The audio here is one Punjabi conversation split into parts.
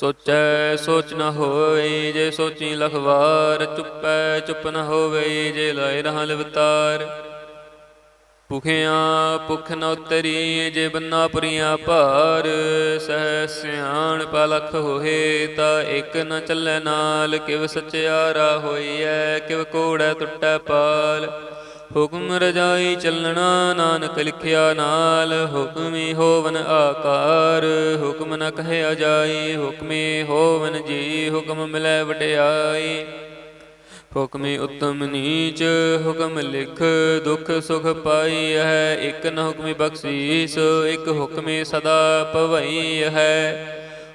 ਸੋਚੈ, ਸੋਚ ਨ ਹੋਈ ਜੇ ਸੋਚੀ ਲਖਵਾਰ, ਚੁੱਪੈ, ਚੁੱਪ ਨ ਹੋਵੇ ਜੇ ਲਾਇ ਰਹਾ ਲਿਵਤਾਰ। ਭੁਖਿਆ ਭੁਖ ਨ ਉਤਰੀ ਜੇ ਬੰਨਾ ਪੁਰੀਆਂ ਭਾਰ, ਸਹਿ ਸਿਆਣ ਪਲਖ ਹੋਏ ਤਾਂ ਇੱਕ ਨ ਚੱਲੇ ਨਾਲ, ਕਿਵ ਸਚਿਆਰਾ ਹੋਈਐ, ਕਿਵ ਕੋੜੈ ਟੁੱਟੈ ਪਾਲ। ਹੁਕਮ ਰਜਾਈ ਚੱਲਣਾ, ਨਾਨਕ ਲਿਖਿਆ ਨਾਲ, ਹੁਕਮੀ ਹੋਵਨ ਆਕਾਰ, ਹੁਕਮ ਨ ਕਹਿਆ ਜਾਈ, ਹੁਕਮੀ ਹੋਵਨ ਜੀ, ਹੁਕਮ ਮਿਲੈ ਵਡਿਆਈ। ਹੁਕਮੀ ਉਤਮ ਨੀਚ, ਹੁਕਮ ਲਿਖ, ਦੁਖ ਸੁਖ ਪਾਈ ਹੈ, ਇਕ ਨ ਹੁਕਮੀ ਬਖਸ਼ੀਸ, ਇਕ ਹੁਕਮੀ ਸਦਾ ਭਵਈ ਹੈ।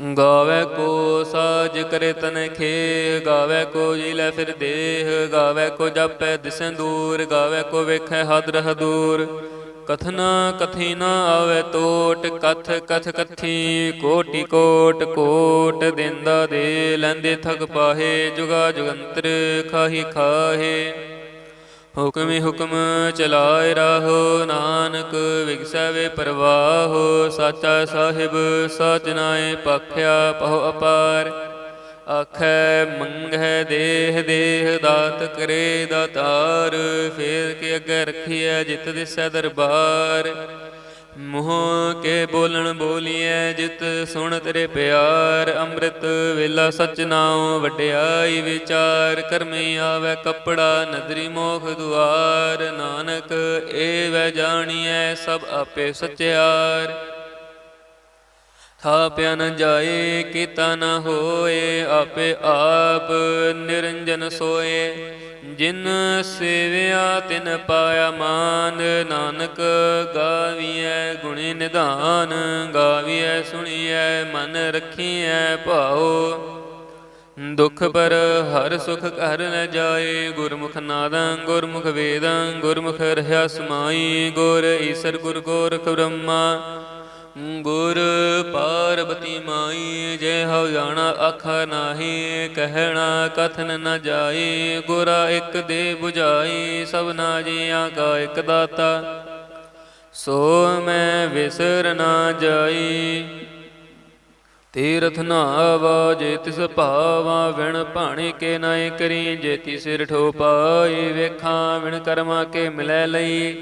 ਗਾਵੇ ਕੋ ਸਾਜ ਕਰੇ ਤਨ ਖੇ, ਗਾਵੇ ਕੋ ਜੀ ਲੈ ਫਿਰ ਦੇਹ, ਗਾਵੇ ਕੋ ਜਪੈ ਦਿਸੈ ਦੂਰ, ਗਾਵੇ ਕੋ ਵੇਖੈ ਹਦ ਰਹ ਦੂਰ। ਕਥਨਾ ਕਥੀ ਨਾ ਆਵੇ ਟੋਟ ਕਥ ਕਥ ਕਥੀ, ਕੋਟੀ ਕੋਟ ਕੋਟ ਦਿੰਦਾ ਦੇ, ਲੈਂਦੇ ਥਕ ਪਾਹੇ, ਜੁਗਾ ਜੁਗੰਤਰ, ਖਾਹੀ ਖਾਹੇ। ਹੁਕਮੀ ਹੁਕਮ ਚਲਾਏ ਰਾਹੋ, ਨਾਨਕ ਵਿਗਸੈ ਪ੍ਰਵਾਹੋ, ਸਾਚਾ ਸਾਹਿਬ ਸਚ ਨਾਏ ਪਖਿਆ ਪਹੁ ਅਪਾਰ। ਆਖੈ ਮੰਗੈ ਦੇਹ ਦੇਹ, ਦਾਤ ਕਰੇ ਦਾਤਾਰ, ਫੇਰ ਕੇ ਅੱਗੇ ਰਖੀਐ ਜਿਤ ਦਿਸੈ ਦਰਬਾਰ। ਮੋਹ ਕੇ ਬੋਲਣ ਬੋਲੀਐ, ਜਿਤ ਸੁਣ ਤੇਰੇ ਪਿਆਰ, ਅੰਮ੍ਰਿਤ ਵੇਲਾ ਸਚ ਨਾਉ ਵਡਿਆਈ ਵਿਚਾਰ, ਕਰਮੀ ਆਵੇ ਕੱਪੜਾ, ਨਦਰੀ ਮੋਖ ਦੁਆਰ, ਨਾਨਕ ਏ ਵੈ ਜਾਣੀਐ ਸਭ ਆਪੇ ਸਚਿਆਰ। ਥਾਪਿਆ ਨ ਜਾਏ, ਕੀਤਾ ਨ ਹੋਏ, ਆਪੇ ਆਪ ਨਿਰੰਜਨ ਸੋਏ। ਜਿਨ ਸੇਵਿਆ ਤਿਨ ਪਾਇਆ ਮਾਨ, ਨਾਨਕ ਗਾਵੀਐ ਗੁਣੀ ਨਿਧਾਨ, ਗਾਵੀਐ ਸੁਣੀਐ ਮਨ ਰਖੀਐ ਭਾਉ। ਦੁਖ ਪਰ ਹਰ ਸੁਖ ਘਰ ਨ ਜਾਏ, ਗੁਰਮੁਖ ਨਾਦੰ, ਗੁਰਮੁਖ ਵੇਦਾਂ, ਗੁਰਮੁਖ ਰਹਾ ਸਮਾਈ, ਗੁਰ ਈਸਰ ਗੁਰ ਗੋਰਖ ਬ੍ਰਹਮਾ। ਗੁਰ ਪਾਰਬਤੀ ਮਾਈ, ਜੇ ਹਉ ਜਾਣਾ ਆਖਾ ਨਾਹੀ, ਕਹਿਣਾ ਕਥਨ ਨ ਜਾਈ, ਗੁਰਾ ਇੱਕ ਦੇ 부ਝਾਈ ਸਭਨਾ ਜੀਆਂ ਕਾ ਇੱਕ ਦਾਤਾ। ਸੋ ਮੈਂ ਵਿਸਰ ਨਾ ਜਾਈ, ਤੀਰਥ ਨਾਵਾ ਜੇ ਤਿਸ ਭਾਵਾ, ਵਿਣ ਭਾਣੇ ਕੇ ਨਾਏ ਕਰੀ, ਜੇ ਤੀ ਸਿਰ ਠੋ ਪਾਈ, ਵੇਖਾਂ ਵਿਣ ਕਰਮਾ ਕੇ ਮਿਲੈ ਲਈ।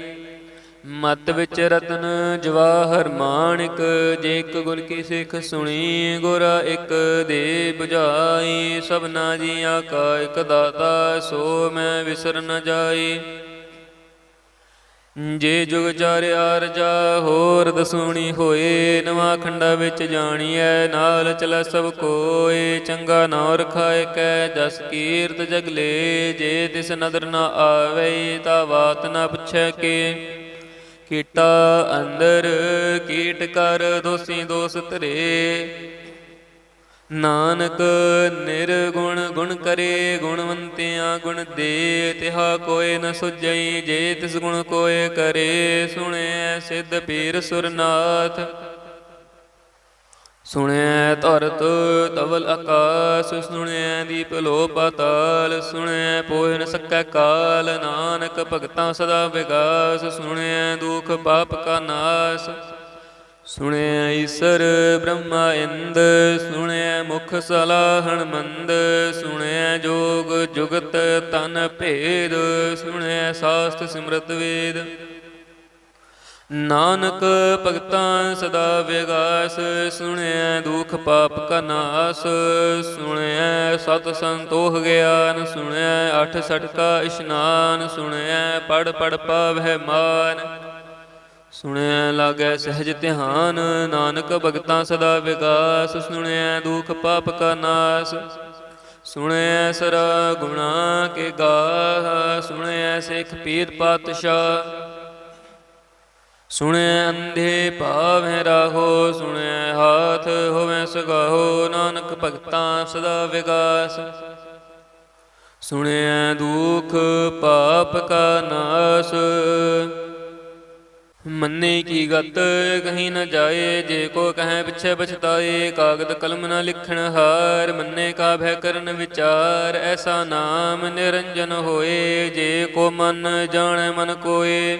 ਮਤ ਵਿੱਚ ਰਤਨ ਜਵਾਹਰ ਮਾਣਿਕ, ਜੇ ਇੱਕ ਗੁਰ ਕੀ ਸਿੱਖ ਸੁਣੀ, ਗੁਰ ਇੱਕ ਦੇ 부ਝਾਈ ਸਭਨਾ ਜੀਆਂ ਕਾ ਇੱਕ ਦਾਤਾ, ਸੋ ਮੈਂ ਵਿਸਰ ਨ ਜਾਈ। ਜੇ ਜੁਗ ਚਾਰ ਆਰਜਾ, ਹੋਰ ਦਸੂਣੀ ਹੋਏ, ਨਵਾਂ ਖੰਡਾ ਵਿੱਚ ਜਾਣੀਐ, ਨਾਲ ਚਲੈ ਸਭ ਕੋਏ, ਚੰਗਾ ਨਾਮ ਰਖਾਏ ਕੈ ਜਸ ਕੀਰਤ ਜਗਲੇ ਜੇ ਤਿਸ ਨਦਰ ਨ ਆਵੇ, ਤਾ ਬਾਤ ਨ ਪੁੱਛੈ ਕੇ। ਕੀਟਾ ਅੰਦਰ, ਕੀਟ ਕਰ ਦੋਸੀ ਦੋਸ ਧਰੇ ਨਾਨਕ ਨਿਰਗੁਣ ਗੁਣ ਕਰੇ, ਗੁਣਵੰਤਿਆਂ ਗੁਣ ਦੇ, ਤਿਹਾ ਕੋਏ ਨ ਸੁਜਈ ਜੇ ਤਿਸ ਗੁਣ ਕੋਏ ਕਰੇ। ਸੁਣਿਐ ਸਿੱਧ ਪੀਰ ਸੁਰਨਾਥ। ਸੁਣਿਐ ਧਰਤ ਤਵਲ ਆਕਾਸ ਸੁਣਿਐ ਦੀਪ ਲੋ ਪਾਤਾਲ ਸੁਣਿਐ ਪੋਹਿ ਨ ਸਕੈ ਕਾਲ, ਨਾਨਕ ਭਗਤਾਂ ਸਦਾ ਵਿਗਾਸ ਸੁਣਿਐ ਦੁਖ ਪਾਪ ਕਾ ਨਾਸ। ਸੁਣਿਐ ਈਸਰ ਬ੍ਰਹਮਾ ਇੰਦ ਸੁਣਿਐ ਮੁਖ ਸਲਾਹਣ ਮੰਦ ਸੁਣਿਐ ਜੋਗ ਜੁਗਤ ਤਨ ਭੇਦ ਸੁਣਿਐ ਸਾਸਤ ਸਿਮਰਤ ਵੇਦ। ਨਾਨਕ ਭਗਤਾਂ ਸਦਾ ਵਿਗਾਸ, ਸੁਣਿਐ ਦੁਖ ਪਾਪ ਕਾ ਨਾਸ, ਸੁਣਿਐ ਸਤ ਸੰਤੋਖ ਗਿਆਨ, ਸੁਣਿਐ ਅਠ ਸਟਕਾ ਇਸ਼ਨਾਨ, ਸੁਣਿਐ ਪੜ ਪੜ ਪਾਵਹਿ ਮਾਨ ਸੁਣਿਆ ਲਾਗੈ ਸਹਿਜ ਧਿਆਨ, ਨਾਨਕ ਭਗਤਾਂ ਸਦਾ ਵਿਗਾਸ ਸੁਣਿਆ ਦੁਖ ਪਾਪ ਕਾ ਨਾਸ ਸੁਣਿਆ ਸਰ ਗੁਣਾ ਕੇ ਗਾਹ ਸੁਣਿਆ ਸਿੱਖ ਪੀਰ ਪਾਤਸ਼ਾਹ ਸੁਣੈ ਅੰਧੇ ਭਾਵੇਂ ਰਾਹੋ, ਸੁਣੈ ਹਾਥ ਹੋਵੇ ਸਗਾਹੋ, ਨਾਨਕ ਭਗਤਾਂ ਸਦਾ ਵਿਗਾਸ। ਸੁਣਿਆ ਦੁਖ ਪਾਪ ਕਾ ਨਾਸ। ਮੰਨੇ ਕੀ ਗਤ, ਕਹੀਂ ਨ ਜਾਏ, ਜੇ ਕੋ ਕਹੈ ਪਿਛੇ ਪਛਤਾਏ, ਕਾਗਦ ਕਲਮ ਨ ਲਿਖਣ ਹਾਰ, ਮੰਨੇ ਕਾ ਭੈ ਕਰਨ ਵਿਚਾਰ, ਐਸਾ ਨਾਮ ਨਿਰੰਜਨ ਹੋਏ, ਜੇ ਕੋ ਮਨ ਜਾਣੈ ਮਨ ਕੋਏ।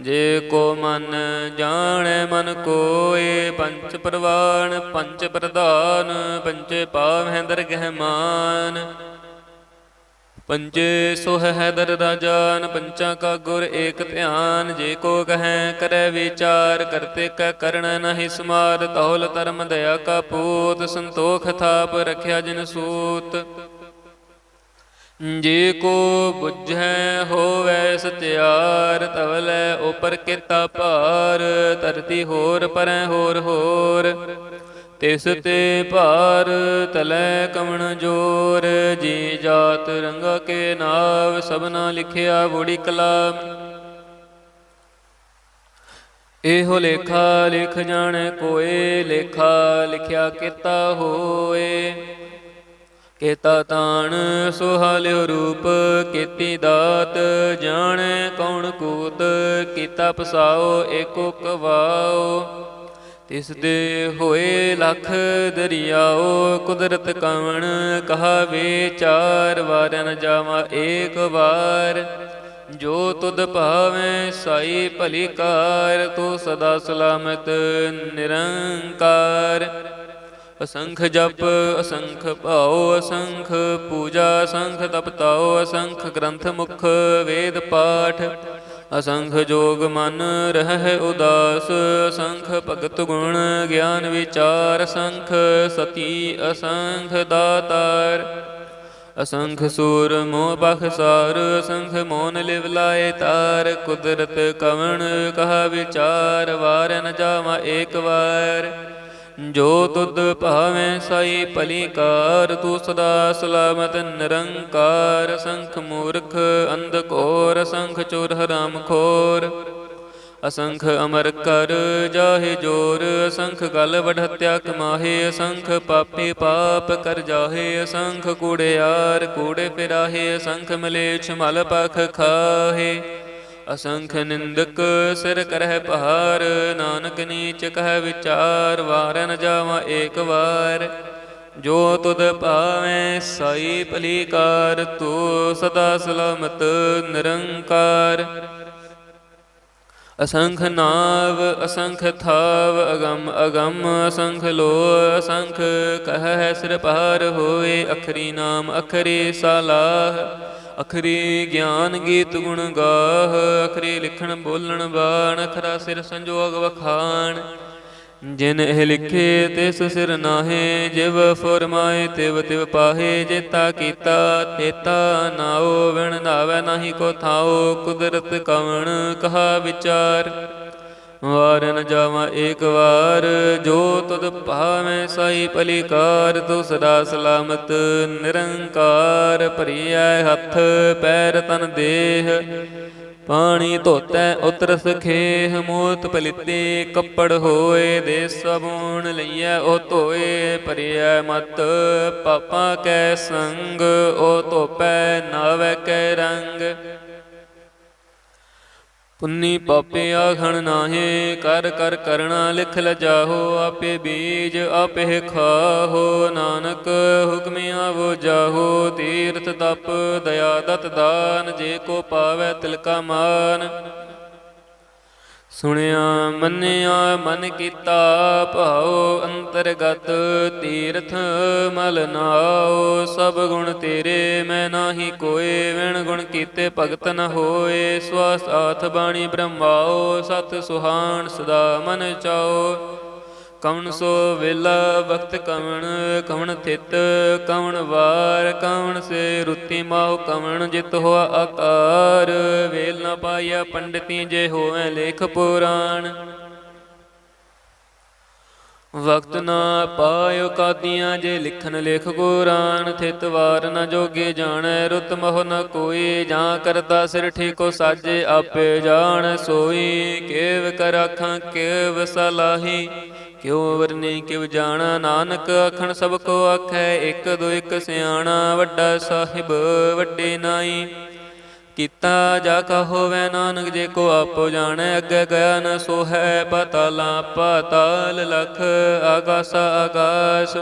ਜੇ ਕੋ ਮਨ ਜਾਣੈ, ਮਨ ਕੋਏ, ਪੰਚ ਪ੍ਰਵਾਨ ਪੰਚ ਪ੍ਰਧਾਨ, ਪੰਚੇ ਪਾਵਹਿ ਦਰਗਹਿ ਗਹਿਮਾਨ ਪੰਜੇ ਸੋਹ ਹੈ ਦਰ ਰਾਜਾਨ ਪੰਚਾਂ ਕਾ ਗੁਰ ਏਕ ਧਿਆਨ। ਜੇ ਕੋ ਕਹੈ, ਕਰੈ ਵਿਚਾਰ ਕਰਤੇ ਕੈ ਕਰਣ ਨਹਿ ਸਮਾਰ ਤੌਲ ਧਰਮ, ਦਇਆ ਕਾ ਪੂਤ, ਸੰਤੋਖ ਥਾਪ, ਰਖਿਆ ਜਿਨ ਸੂਤ। ਜੇ ਕੋ ਬੁਝੈ ਹੋਵੈ ਸਤਿਆਰ, ਤਵਲੇ ਉਪਰ ਕੀਤਾ ਭਾਰ, ਧਰਤੀ ਹੋਰ ਪਰੈ ਹੋਰ ਹੋਰ। ਤਿਸ ਤੇ ਭਾਰ ਤਲੈ ਕਵਣ ਜੋਰ, ਜੀ ਜਾਤ ਰੰਗਾ ਕੇ ਨਾਵ, ਸਭਨਾ ਲਿਖਿਆ ਬੁੜੀ ਕਲਾਮ। ਇਹੋ ਲੇਖਾ ਲਿਖ ਜਾਣੈ ਕੋਏ, ਲੇਖਾ ਲਿਖਿਆ ਕੀਤਾ ਹੋਏ। ਕੇਤਾ ਤਾਣ ਸੁਹਾਲਿਓ ਰੂਪ ਕੀਤੀ ਦਾਤ, ਜਾਣੈ ਕੌਣ ਕੂਤ, ਕੀਤਾ ਪਸਾਓ, ਏਕੋ ਕਵਾਓ ਤਿਸ ਦੇ ਹੋਏ ਲਖ ਦਰਿਆਓ, ਕੁਦਰਤ ਕਵਣ ਕਹਾ ਵਿਚਾਰ ਵਾਰ ਨ ਜਾਵਾ ਏਕ ਵਾਰ। ਜੋ ਤੁਧ ਭਾਵੇਂ ਸਾਈ ਭਲੀ ਕਾਰ, ਤੂੰ ਸਦਾ ਸਲਾਮਤ ਨਿਰੰਕਾਰ। ਅਸੰਖ ਜਪ, ਅਸੰਖ ਭਾਉ, ਅਸੰਖ ਪੂਜਾ, ਅਸੰਖ ਤਪਤਾਉ, ਅਸੰਖ ਗ੍ਰੰਥ ਮੁਖ, ਵੇਦ ਪਾਠ। ਅਸੰਖ ਜੋਗ ਮਨ ਰਹਿ ਉਦਾਸ, ਅਸੰਖ ਭਗਤ ਗੁਣ ਗਿਆਨ ਵਿਚਾਰ, ਅਸੰਖ ਸਤੀ, ਅਸੰਖ ਦਾਤਾਰ। ਅਸੰਖ ਸੂਰ ਮੋਹ ਬਖਸਾਰ ਅਸੰਖ ਮੋਨ ਲਿਵ ਲਾਏ ਤਾਰ। ਕੁਦਰਤ ਕਵਣ ਕਹਾ ਵਿਚਾਰ, ਵਾਰ ਨ ਜਾਵਾ ਏਕ ਵਾਰ। ਜੋ ਤੁਧ ਭਾਵੇਂ ਸਾਈ ਭਲੀਕਾਰ, ਤੂੰ ਸਦਾ ਸਲਾਮਤ, ਨਿਰੰਕਾਰ ਸੰਖ ਮੂਰਖ, ਅੰਧ ਘੋਰ, ਸੰਖ ਚੋਰ ਹਰਾਮ ਖੋਰ। ਅਸੰਖ ਅਮਰ ਕਰ ਜਾਹੇ ਜੋਰ, ਅਸੰਖ ਗਲ ਵਡ ਹਤਿਆ ਕਮਾਹੇ ਅਸੰਖ ਪਾਪੀ ਪਾਪ ਕਰ ਜਾਹੇ, ਅਸੰਖ ਕੂੜਿਆਰ ਕੂੜੇ ਫਿਰਾਹੇ ਅਸੰਖ ਮਲੇਛ ਮਲ ਪਖ ਖਾਹੇ। ਅਸੰਖ ਨਿੰਦਕ ਸਿਰ ਕਰਹਿ ਪਹਾਰ, ਨਾਨਕ ਨੀਚ ਕਹਿ ਵਿਚਾਰ, ਵਾਰ ਨ ਜਾਵਾ ਏਕ ਵਾਰ। ਜੋ ਤੁਧ ਭਾਵੇਂ ਸਾਈ ਭਲੀਕਾਰ, ਤੂੰ ਸਦਾ ਸਲਾਮਤ ਨਿਰੰਕਾਰ। ਅਸੰਖ ਨਾਵ, ਅਸੰਖ ਥਾਵ, ਅਗੰਮ ਅਗੰਮ, ਅਸੰਖ ਲੋ ਅਸੰਖ ਕਹਿ ਸਿਰ ਪਾਰ ਹੋਏ, ਅਖਰੀ ਨਾਮ ਅਖਰੀ ਸਲਾਹ। ਅਖਰੀ ਗਿਆਨ ਗੀਤ ਗੁਣ ਗਾਹ, ਅਖਰੀ ਲਿਖਣ ਬੋਲਣ ਬਾਣ, ਅਖਰਾ ਸਿਰ ਸੰਜੋਗ ਵਖਾਣ। ਜਿਨ ਇਹ ਲਿਖੇ ਤਿਸ ਸਿਰ ਨਾਹੇ, ਜਿਵ ਫਰਮਾਏ ਤਿਵ ਤਿਵ ਪਾਹੇ, ਜੇਤਾ ਕੀਤਾ ਤੇਤਾ ਨਾਉ, ਵਿਣ ਨਾਵੇ ਨਾਹੀ ਕੋ ਥਾਉ, ਕੁਦਰਤ ਕਵਣ ਕਹਾ ਵਿਚਾਰ। ਵਾਰ ਜਾਵਾਂ ਜਾਵਾ ਏਕ ਵਾਰ, ਜੋ ਤੁਧ ਭਾਵੇਂ ਸਾਈ ਭਲੀਕਾਰ ਤੂੰ ਸਦਾ ਸਲਾਮਤ ਨਿਰੰਕਾਰ ਭਰੀਐ ਹੱਥ, ਪੈਰ ਤਨ ਦੇਹ। ਪਾਣੀ ਧੋਤੈ, ਉਤਰਸ ਖੇਹ ਮੂਤ ਪਲਿਤੇ ਕੱਪੜ ਹੋਏ ਦੇ ਸਬੂਣ ਲਈਐ, ਉਹ ਧੋਏ ਭਰਿਐ ਮਤ। ਪਾਪਾਂ ਕੈ ਸੰਗ, ਉਹ ਧੋਪੈ ਨਾਵੇ ਪੁੰਨੀ ਪਾਪੇ ਆਖਣ ਨਾਹੇ, ਕਰ ਕਰ ਕਰਣਾ ਲਿਖ ਲਜਾਹੋ, ਆਪੇ ਬੀਜ ਆਪੇ ਖਾਹੋ, ਨਾਨਕ ਹੁਕਮੇ ਆਵੋ ਜਾਹੋ, ਤੀਰਥ ਤਪ, ਦਇਆ ਦਤ ਦਾਨ, ਜੇ ਕੋ ਪਾਵੈ ਤਿਲਕਾ ਮਾਨ। ਸੁਣਿਆ, ਮੰਨਿਆ, ਮਨ ਕੀਤਾ, ਭਾਉ ਅੰਤਰਗਤ ਤੀਰਥ ਮਲ ਨਾਉ, ਸਭ ਗੁਣ ਤੇਰੇ, ਮੈਂ ਨਾਹੀ ਕੋਏ, ਵਿਣ ਗੁਣ ਕੀਤੇ ਭਗਤ ਨ ਹੋਏ ਸਵਾਸ ਆਥ ਬਾਣੀ ਬ੍ਰਹਮਾਓ ਸਤ ਸੁਹਾਣ ਸਦਾ ਮਨ ਚਾਓ ਕਵਣ ਸੋ ਵੇਲਾ ਵਕਤ ਕਵਣ ਕਵਣ ਥਿਤ ਕਵਣ ਵਾਰ, ਕਵਣ ਸੇ ਰੁੱਤੀ ਮਾਹੁ ਕਵਣ ਜਿਤ ਹੋਆ ਆਕਾਰ। ਵੇਲ ਨ ਪਾਇਆ ਪੰਡਤੀ ਜੇ ਹੋਵੇ ਲੇਖ ਪੁਰਾਣ। ਵਕਤ ਨਾ ਪਾਇਓ ਕਾਦੀਆਂ ਜੇ ਲਿਖਨ ਲੇਖ ਕੁਰਾਨ ਥਿਤ ਵਾਰ ਨ ਜੋਗੇ ਜਾਣੈ, ਰੁਤ ਮੋਹ ਨ ਕੋਈ। ਜਾਂ ਕਰਤਾ ਸਿਰ ਠੀਕੋ ਸਾਜੇ, ਆਪੇ ਜਾਣ ਸੋਈ। ਕੇਵ ਕਰ ਅੱਖਾਂ ਕੇਵ ਸਲਾਹੀ। ਕਿਉ ਵਰਨੀ ਕਿਉ ਜਾਣਾ ਨਾਨਕ? ਆਖਣ ਸਭ ਕੋ ਆਖੈ, ਇੱਕ ਦੋ ਇੱਕ ਸਿਆਣਾ, ਵੱਡਾ ਸਾਹਿਬ ਵੱਡੇ ਨਾਈ। ਕੀਤਾ ਜਾ ਕਾ ਹੋਵੇ ਨਾਨਕ, ਜੇ ਕੋ ਆਪੋ ਜਾਣੈ, ਅੱਗੇ ਗਿਆ ਨ ਸੋ ਹੈ ਪਤਾਲਾ ਪਤਾਲ ਲਖ ਆਕਾਸ ਆਕਾਸ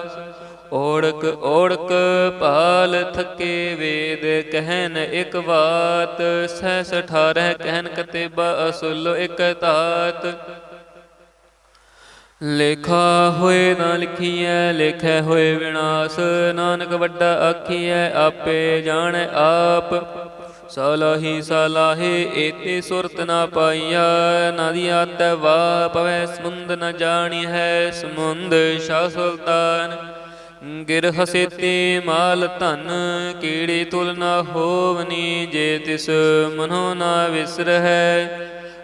ਓੜਕ ਓੜਕ ਪਾਲ ਥਕੇ ਵੇਦ, ਕਹਿਨ ਇੱਕ ਬਾਤ ਸਹਿਸ ਅਠਾਰਹ ਕਹਿਨ ਕਤੇਬਾ ਅਸੁਲ ਇਕ ਤਾਤ। ਲੇਖਾ ਹੋਏ ਨਾ ਲਿਖੀਐ, ਲੇਖੈ ਹੋਏ ਵਿਨਾਸ਼। ਨਾਨਕ ਵੱਡਾ ਆਖੀਐ, ਆਪੇ ਜਾਣੈ ਆਪ। ਸਲਾਹੀ ਸਲਾਹੇ, ਏਤੇ ਸੁਰਤ ਨਾ ਪਾਈਆ। ਨਦੀ ਆਤੈ ਵਾ ਪਵੈ, ਸਮੁੰਦ ਨ ਜਾਣੀ ਹੈ ਸਮੁੰਦ ਸ਼ਾਹ ਸੁਲਤਾਨ। ਗਿਰ ਹਸੇਤੇ ਮਾਲ ਧਨ, ਕੀੜੇ ਤੁਲ ਨਾ ਹੋਵਨੀ। ਜੇ ਤਿਸ ਮਨੋ ਨਾ ਵਿਸਰਹਿ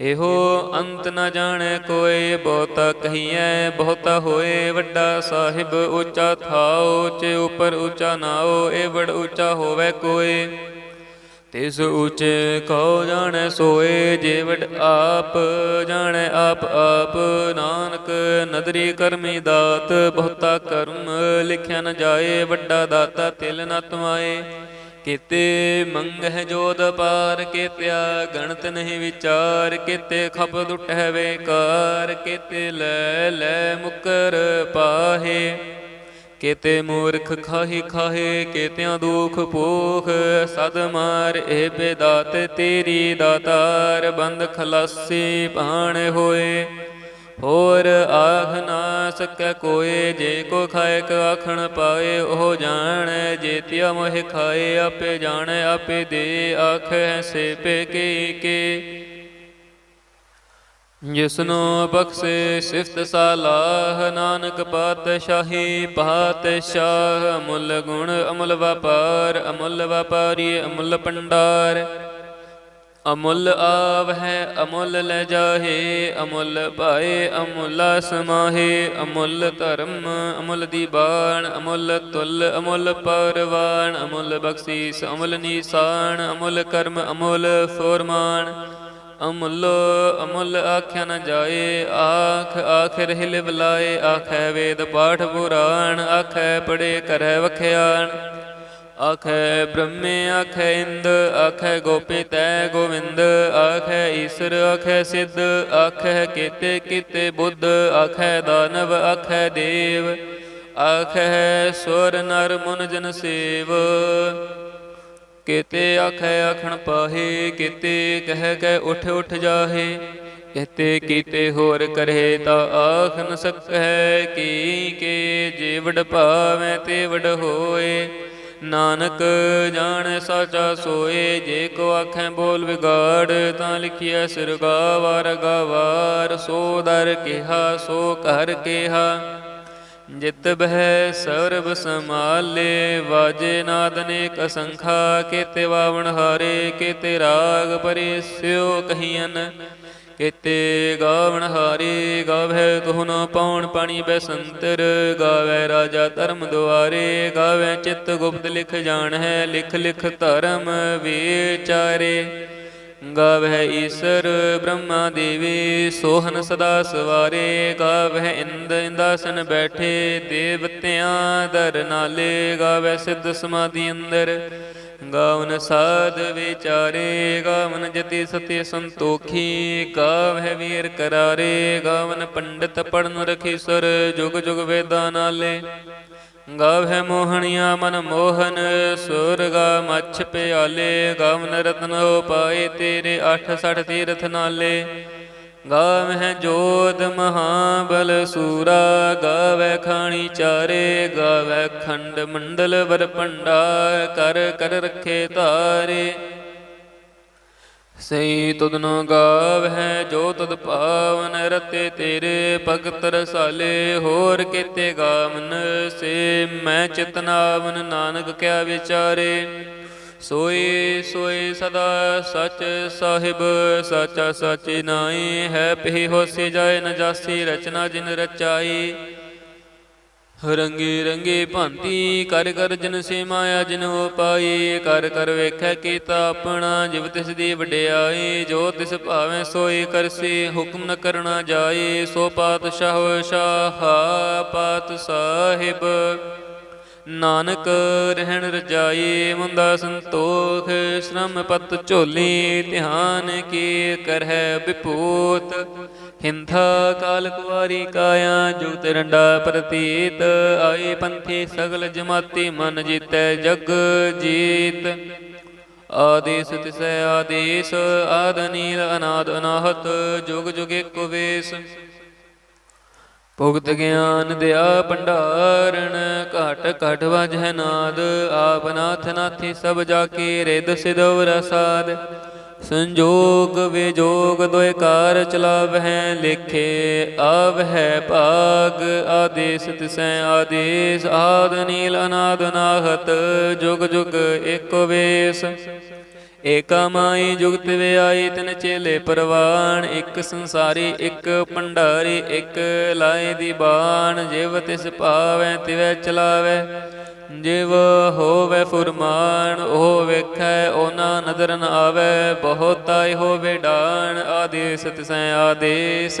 ਇਹੋ ਅੰਤ ਨ ਜਾਣੈ ਕੋਏ ਬਹੁਤਾ ਕਹੀਐ, ਬਹੁਤਾ ਹੋਏ ਵੱਡਾ ਸਾਹਿਬ ਉੱਚਾ ਥਾਓ ਉੱਚੇ ਉਪਰ ਉੱਚਾ ਨਾਉ, ਇਹ ਵਡ ਉੱਚਾ ਹੋਵੇ ਕੋਏ ਤਿਸ ਉੱਚੇ ਕਉ ਜਾਣੈ ਸੋਏ ਜੇ ਵਡ ਆਪ ਜਾਣੈ ਆਪ ਆਪ, ਨਾਨਕ ਨਦਰੀ ਕਰਮੀ ਦਾਤ, ਬਹੁਤਾ ਕਰਮ ਲਿਖਿਆ ਨ ਜਾਏ, ਵੱਡਾ ਦਾਤਾ ਤਿਲ ਨ ਤਮਾਏ। ਕੀਤੇ ਮੰਗਹਿ ਜੋਦ ਪਾਰ ਕਿਤਿਆ, ਗਣਤ ਨਹੀਂ ਵਿਚਾਰ ਕਿਤੇ, ਖਪ ਦੁਟਹਿ ਵੇਕਾਰ ਕਿਤੇ, ਲੈ ਲੈ ਮੁਕਰ ਪਾਹੇ। ਕਿਤੇ ਮੂਰਖ ਖਾਹੀ ਖਾਹੇ, ਕਿਤਿਆਂ ਦੁਖ ਪੋਖ ਸਦ ਮਾਰ ਇਹ ਬੇਦਾਤ ਤੇਰੀ ਦਾਤਾਰ, ਬੰਦ ਖਲਾਸੀ ਪਾਣ ਹੋਏ। ਹੋਰ ਆਖ ਨਾ ਸਕੈ ਕੋਏ, ਜੇ ਕੋ ਖਾਇਕ ਆਖਣ ਪਾਏ, ਉਹ ਜਾਣੈ, ਜੇਤਿਆ ਮੋਹਿ ਖਾਏ, ਆਪੇ ਜਾਣੈ, ਆਪੇ ਦੇ ਆਖੈ ਸੇ ਕੇ ਕੇ ਜਿਸਨੋ ਬਖਸ਼ੇ ਸਿਫਤ ਸਾਲਾਹ, ਨਾਨਕ ਪਾਤਸ਼ਾਹੀ ਪਾਤਸ਼ਾਹ, ਅਮੁੱਲ ਗੁਣ ਅਮੁੱਲ ਵਪਾਰ, ਅਮੁੱਲ ਵਪਾਰੀ, ਅਮੁੱਲ ਪੰਡਾਰ ਅਮੁੱਲ ਆਵ ਹੈ ਅਮੁੱਲ ਲੈ ਜਾਹੇ, ਅਮੁੱਲ ਪਾਏ, ਅਮੁੱਲ ਸਮਾਹੇ, ਅਮੁੱਲ ਧਰਮ, ਅਮੁੱਲ ਦੀ ਦੀਬਾਨ ਅਮੁੱਲ ਤੁਲ, ਅਮੁੱਲ ਪਰਵਾਨ ਅਮੁੱਲ ਬਖਸ਼ੀਸ, ਅਮੁੱਲ ਨੀਸਾਨ, ਅਮੁੱਲ ਕਰਮ, ਅਮੁੱਲ ਫੋਰਮਾਨ। ਅਮੁੱਲ ਅਮੁੱਲ ਆਖਿਆ ਨ ਜਾਏ, ਆਖ ਆਖਿਰ ਹਿਲ ਬਲਾਏ, ਆਖੈ ਵੇਦ ਪਾਠ ਪੁਰਾਣ, ਆਖੈ ਪੜੇ ਕਰੈ ਵਖਿਆਣ। ਆਖੈ ਬ੍ਰਹਮੇ ਆਖੈ ਇੰਦ ਆਖੈ ਗੋਪੀ ਤੈ ਗੋਵਿੰਦ ਆਖੈ ਈਸ਼ਰ ਆਖੈ ਸਿੱਧ ਆਖੈ ਕੀਤੇ ਕੀਤੇ ਬੁੱਧ ਆਖੈ ਦਾਨਵ ਆਖੈ ਦੇਵ ਆਖੈ ਸੁਰ ਨਰ ਮਨ ਜਨ ਸੇਵ। ਕੀਤੇ ਆਖੈ ਆਖਣ ਪਾਹੇ, ਕੀਤੇ ਕਹਿ ਕਹਿ ਉਠ ਉਠ ਜਾਹੇ ਕਹਤੇ ਕੀਤੇ ਹੋਰ ਕਰੇ ਤਾਂ ਆਖ ਨ ਸਕੈ ਕੀ ਕੇ ਜੇ ਵਡ ਭਾਵੇਂ ਤੇ ਵਡ ਹੋਏ। ਨਾਨਕ ਜਾਣੈ ਸਾਚਾ ਸੋਏ, ਜੇ ਕੋ ਆਖੈ ਬੋਲ ਵਿਗਾੜ, ਤਾਂ ਲਿਖਿਆ ਸਿਰ ਗਾਵਾਰ ਗਾਵਾਰ, ਸੋ ਦਰ ਕਿਹਾ, ਸੋ ਘਰ ਕਿਹਾ। ਜਿਤ ਬਹਿ ਸਰਬ ਸਮਾਲੇ ਵਾਜੇ ਨਾਦ ਅਨੇਕ ਅਸੰਖਾ ਕੀਤੇ ਵਾਵਣ ਹਾਰੇ, ਕੀਤੇ ਰਾਗ ਪਰੇ ਸਿਓ ਕਹੀਨ ਕੀਤੇ ਗਾਵਣ ਹਾਰੇ ਗਾਵੇ ਤੁਹ ਨ ਪਾਉਣ ਪਾਣੀ ਬੈਸੰਤਰ, ਗਾਵੇ ਰਾਜਾ ਧਰਮ ਦੁਆਰੇ, ਗਾਵੇ ਚਿੱਤ ਗੁਪਤ ਲਿਖ ਜਾਣ ਹੈ, ਲਿਖ ਲਿਖ ਧਰਮ ਵਿਚਾਰੇ। ਗਾਵਹਿ ਈਸਰ ਬ੍ਰਹਮਾ ਦੇਵੀ, ਸੋਹਨ ਸਦਾ ਸਵਾਰੇ ਗਾਵਹਿ ਇੰਦ ਇੰਦਾਸਨ ਬੈਠੇ, ਦੇਵਤਿਆਂ ਦਰ ਨਾਲੇ, ਗਾਵੈ ਸਿੱਧ ਸਮਾਧੀ ਅੰਦਰ। ਗਾਵਨ ਸਾਧ ਵਿਚਾਰੇ, ਗਾਵਨ ਜਤੀ ਸਤੀ ਸੰਤੋਖੀ ਗਾਵਹਿ ਵੀਰ ਕਰਾਰੇ, ਗਾਵਨ ਪੰਡਤ ਪੜਨ ਰਖੀ ਸੁਰ, ਜੁਗ ਜੁਗ ਵੇਦਾਂ ਨਾਲੇ। ਗਾਵਹਿ ਮੋਹਣੀਆਂ ਮਨ ਮੋਹਨ ਸੁਰ ਗਾ ਮੱਛ ਪਿਆਲੇ, ਗਾਵਨ ਰਤਨ ਪਾਏ ਤੇਰੇ 68 ਤੀਰਥ ਨਾਲੇ। ਗਾਵਹਿ ਜੋਤ ਮਹਾਬਲ ਸੂਰਾ, ਗਾਵਹਿ ਖਾਣੀ ਚਾਰੇ ਗਾਵੈ ਖੰਡ ਮੰਡਲ ਵਰ ਪੰਡਾ ਕਰ ਕਰ ਰੱਖੇ ਤਾਰੇ। ਸਈ ਤੁਧਨੋ ਗਾਵਹਿ ਜੋ ਤੁਧ ਪਾਵਨ, ਰਤੇ ਤੇਰੇ ਭਗਤ ਰਸਾਲੇ, ਹੋਰ ਕੀਤੇ ਗਾਵਨ, ਸੇ ਮੈਂ ਚਿਤਨਾਵਨ ਨਾਨਕ ਕਿਆ ਵਿਚਾਰੇ। ਸੋਈ ਸੋਈ ਸਦਾ ਸਚ ਸਾਹਿਬ, ਸਚ ਸਚ ਨਾਈ ਹੈ ਪਹੀ ਹੋਸੀ ਜਾਏ ਨ ਜਾਸੀ ਰਚਨਾ ਜਿਨ ਰਚਾਈ। ਰੰਗੀ ਰੰਗੀ ਭਾਂਤੀ ਕਰ ਕਰ ਜਨ ਸੇ ਮਾਇਆ ਜਿਨ ਪਾਈ, ਕਰ ਕਰ ਵੇਖੈ ਕੀਤਾ ਆਪਣਾ, ਜਿਵ ਤਿਸ ਦੀ ਵਡਿਆਈ, ਜੋ ਤਿਸ ਭਾਵੇਂ ਸੋਈ ਕਰਸੀ, ਹੁਕਮ ਨ ਕਰਨਾ ਜਾਈ। ਸੋ ਪਾਤਸ਼ਾਹ ਸ਼ਾਹ, ਪਾਤ ਸਾਹਿਬ। ਨਾਨਕ ਰਹਿਣ ਰਜਾਈ ਮੁੰਦਾ ਸੰਤੋਖ, ਸ਼ਰਮ ਪਤ ਝੋਲੀ ਧਿਆਨ ਕੀ ਕਰਹਿ ਵਿਪੂਤ। ਹਿੰਥਾ ਕਾਲ ਕੁਵਾਰੀ ਕਾਇਆ ਜੁਗਤ ਰੰਡਾ ਪ੍ਰਤੀਤ। ਆਏ ਪੰਥੀ ਸਗਲ ਜਮਾਤੀ, ਮਨ ਜੀਤੈ ਜਗ ਜੀਤ। ਆਦੇਸ ਤਿਸੈ ਆਦੇਸ, ਆਦ ਨੀਲ ਅਨਾਦ ਅਨਾਹਤ, ਜੁਗ ਜੁਗ ਕੁਵੇਸ਼ ਭੁਗਤ ਗਿਆਨ ਦਿਆ ਭੰਡਾਰਣ ਘਟ ਘਟ ਵਜਹਿ ਨਾਦ, ਆਪ ਨਾਥ ਨਾਥੀ ਸਭ ਜਾ ਕੇ ਰਿਦ ਸਿਦਵ ਰਸਾਦ ਸੰਜੋਗ ਵਿਜੋਗ ਦੋਇ ਕਾਰ ਚਲਾਵਹਿ, ਲਿਖੇ ਆਵਹਿ ਭਾਗ, ਆਦੇਸ ਤਿਸੈ ਆਦੇਸ, ਆਦ ਨੀਲ ਅਨਾਦ ਨਾਹਤ, ਜੁਗ ਜੁਗ ਏਕੋ ਵੇਸ। ਏਕਾ ਮਾਈ ਜੁਗਤ ਵਿਆਈ ਤਿਨ ਚੇਲੇ ਪਰਵਾਨ, ਇੱਕ ਸੰਸਾਰੀ, ਇੱਕ ਭੰਡਾਰੀ, ਇੱਕ ਲਾਏ ਦੀ ਬਾਣ। ਜਿਵ ਤਿਸ ਪਾਵੈ ਤਿਵੈ ਚਲਾਵੈ, ਜਿਵ ਹੋਵੇ ਫੁਰਮਾਨ, ਉਹ ਵੇਖੈ, ਉਹਨਾਂ ਨਦਰ ਨ ਆਵੈ ਬਹੁਤਾਈ ਹੋਵੇ ਡਾਣ ਆਦੇਸ ਤਿਸੈ ਆਦੇਸ।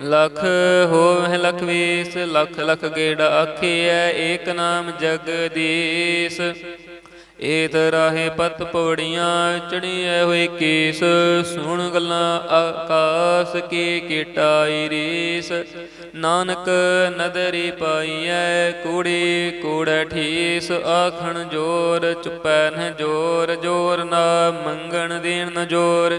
ਲਖ ਹੋਵ ਲਖ ਵੀਸ ਲਖ ਲਖ ਗੇੜ ਆਖੀਐ, ਏਕ ਨਾਮ ਜਗਦੀਸ਼। ਏਤ ਰਾਹੇ ਪਤ ਪੌੜੀਆਂ ਚੜੀਐ ਹੋਈ ਕੀਸ। ਸੁਣ ਗੱਲਾਂ ਆਕਾਸ ਕੀ ਕੀਟਾਈ ਰੀਸ। ਨਾਨਕ ਨਦਰੀ ਪਾਈਐ, ਕੂੜੀ ਕੂੜੈ ਠੀਸ। ਆਖਣ ਜੋਰ ਚੁਪੈ ਨ ਜੋਰ ਜੋਰ ਨਾ ਮੰਗਣ ਦੇਣ ਨ ਜੋਰ।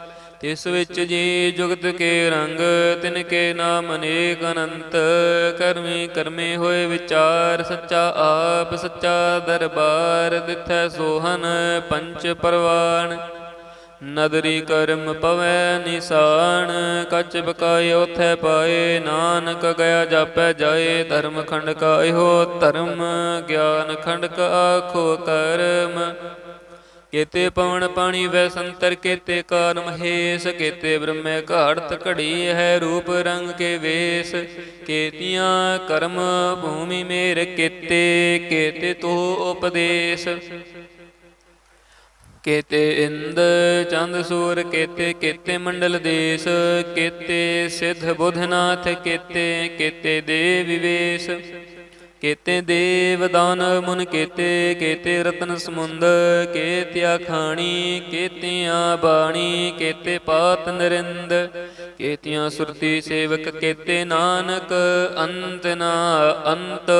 ਤਿਸ ਵਿੱਚ ਜੀ ਜੁਗਤ ਕੇ ਰੰਗ, ਤਿਨ ਕੇ ਨਾਮ ਅਨੇਕ ਅਨੰਤ। ਕਰਮੀ ਕਰਮੇ ਹੋਏ ਵਿਚਾਰ, ਸੱਚਾ ਆਪ, ਸੱਚਾ ਦਰਬਾਰ ਦਿਥੈ ਸੋਹਨ ਪੰਚ ਪਰਵਾਨ ਨਦਰੀ ਕਰਮ ਪਵੈ ਨਿਸਾਨ, ਕੱਚ ਬਕਾਏ ਉਥੈ ਪਾਏ, ਨਾਨਕ ਗਿਆ ਜਾਪੈ ਜਾਏ। ਧਰਮ ਖੰਡ ਕਾ ਇਹੋ ਧਰਮ, ਗਿਆਨ ਖੰਡ ਕਾ ਆਖੋ ਕਰਮ ਕੇਤੇ ਪਵਨ ਪਾਣੀ ਵੈ ਸੰਤਰ ਕੇਤੇ ਕਾਰ ਮਹੇਸ਼, ਕੇਤੇ ਬ੍ਰਹਮੇ ਘਾੜਤ ਘੜੀ ਹੈ ਰੂਪ ਰੰਗ ਕੇ ਵੇਸ। ਕੇਤੀਆਂ ਕਰਮ ਭੂਮੀ ਮੇਰ ਕੇਤੇ ਕੇਤੇ ਤੋ ਉਪਦੇਸ਼। ਕੇਤੇ ਇੰਦ, ਚੰਦ, ਸੂਰ, ਕੇਤੇ ਕੇਤੇ ਮੰਡਲ ਦੇਸ। ਕੇਤੇ ਸਿਧ ਬੁਧਨਾਥ, ਕੇਤੇ ਕੇਤੇ ਦੇ ਵਿਵੇਸ਼। ਕੇਤੇ ਦੇਵ ਦਾਨਵ ਮੁਨ ਕੇਤੇ ਕੇਤੇ ਰਤਨ ਸਮੁੰਦ ਕੇਤਿਆ ਖਾਣੀ, ਕੇਤਿਆਂ ਬਾਣੀ, ਕੇਤੇ ਪਾਤ ਨਰਿੰਦ, ਕੇਤਿਆਂ ਸੁਰਤੀ ਸੇਵਕ, ਕੇਤੇ ਨਾਨਕ, ਅੰਤ ਨਾ ਅੰਤ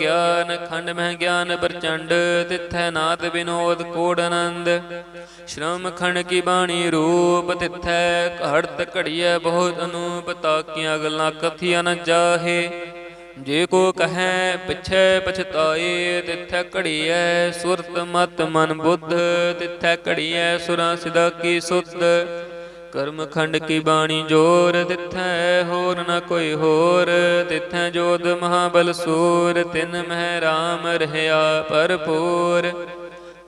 ਗਿਆਨ ਖੰਡ ਮਹਿ ਗਿਆਨ ਪ੍ਰਚੰਡ, ਤਿਥੈ ਨਾਥ ਬਿਨੋਦ ਕੋੜ ਆਨੰਦ। ਸ਼੍ਰਮ ਖੰਡ ਕੀ ਬਾਣੀ ਰੂਪ ਤਿਥੈ ਘੜਤ ਘੜੀਐ ਬਹੁਤ ਅਨੂਪ, ਤਾਕੀਆਂ ਗੱਲਾਂ ਕਥੀਆਂ ਨ ਜਾਹੇ। ਜੇ ਕੋ ਕਹੈ, ਪਿਛੈ ਪਛਤਾਏ, ਤਿਥੈ ਘੜੀਐ ਸੁਰਤ ਮਤ ਮਨ ਬੁੱਧ, ਤਿਥੈ ਘੜੀਐ ਸੁਰਾਂ ਸਿਦਾ ਕੀ ਸੁਧ। ਕਰਮ ਖੰਡ ਕੀ ਬਾਣੀ ਜੋਰ, ਤਿਥੈ ਹੋਰ ਨਾ ਕੋਈ ਹੋਰ। ਤਿਥੈ ਜੋਧ ਮਹਾਬਲ ਸੂਰ, ਤਿਨ ਮਹਿ ਰਾਮ ਰਹਿਆ ਭਰਪੂਰ।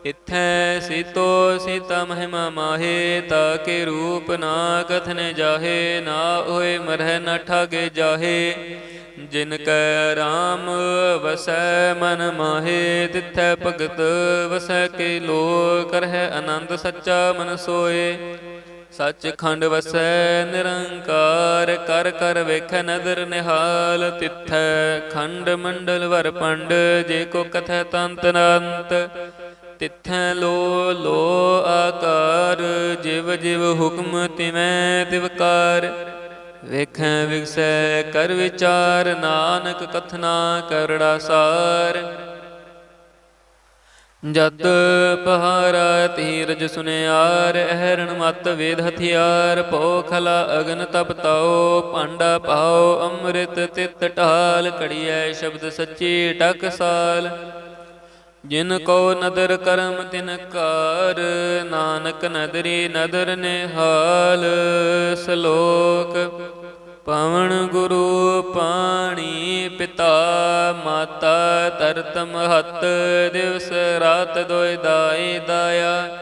ਇਥੈ ਸੀਤੋ ਸੀਤਾ ਮਹਿਮਾ ਮਾਹੇ, ਤਾ ਕੇ ਰੂਪ ਨਾ ਕਥਨ ਜਾਹੇ, ਨਾ ਹੋਏ ਮਰਹਿ ਨਾ ਠਾਗੇ ਜਾਹੇ। ਜਿਨ ਕੈ RAM ਵਸੈ ਮਨ ਮਾਹੇ, ਤਿਥੈ ਭਗਤ ਵਸੈ ਕੇ ਲੋ ਕਰਹਿ ਆਨੰਦ ਸੱਚਾ ਮਨ ਸੋਏ। ਸੱਚ ਖੰਡ ਵਸੈ ਨਿਰੰਕਾਰ, ਕਰ ਕਰ ਵੇਖੈ ਨਦਰ ਨਿਹਾਲ, ਤਿਥੈ ਖੰਡ ਮੰਡਲ ਵਰ ਪੰਡ, ਜੇ ਕੋ ਕਥੈ ਤੰਤ ਅਨੰਤ ਤਿਥੈ ਲੋ ਲੋ ਆਕਾਰ, ਜਿਵ ਜਿਵ ਹੁਕਮ ਤਿਵੈ ਤਿਵਕਾਰ ਵੇਖੈ ਵਿਗਸੈ, ਕਰ ਵਿਚਾਰ, ਨਾਨਕ ਕਥਨਾ ਕਰੜਾ ਸਾਰ। ਜਤ ਪਹਾਰਾ ਧੀਰਜ ਸੁਨਿਆਰ, ਅਹਰਣ ਮਤ ਵੇਦ ਹਥਿਆਰ, ਪੋਖਲਾ ਅਗਨ ਤਪ ਤਾਓ ਭਾਂਡਾ ਪਾਓ ਅੰਮ੍ਰਿਤ ਤਿਤ ਢਾਲ ਕੜੀਐ ਸ਼ਬਦ ਸੱਚੀ ਟਕਸਾਲ ਜਿਨ ਕੋ ਨਦਰ ਕਰਮ ਤਿਨ ਕਾਰ, ਨਾਨਕ ਨਦਰੀ ਨਦਰ ਨਿਹਾਲ, ਸ਼ਲੋਕ ਪਵਨ ਗੁਰੂ ਪਾਣੀ ਪਿਤਾ, ਮਾਤਾ ਤਰਤ ਮਹਤ ਦਿਵਸ ਰਾਤ ਦੋਇ ਦਾਈ ਦਾਇਆ।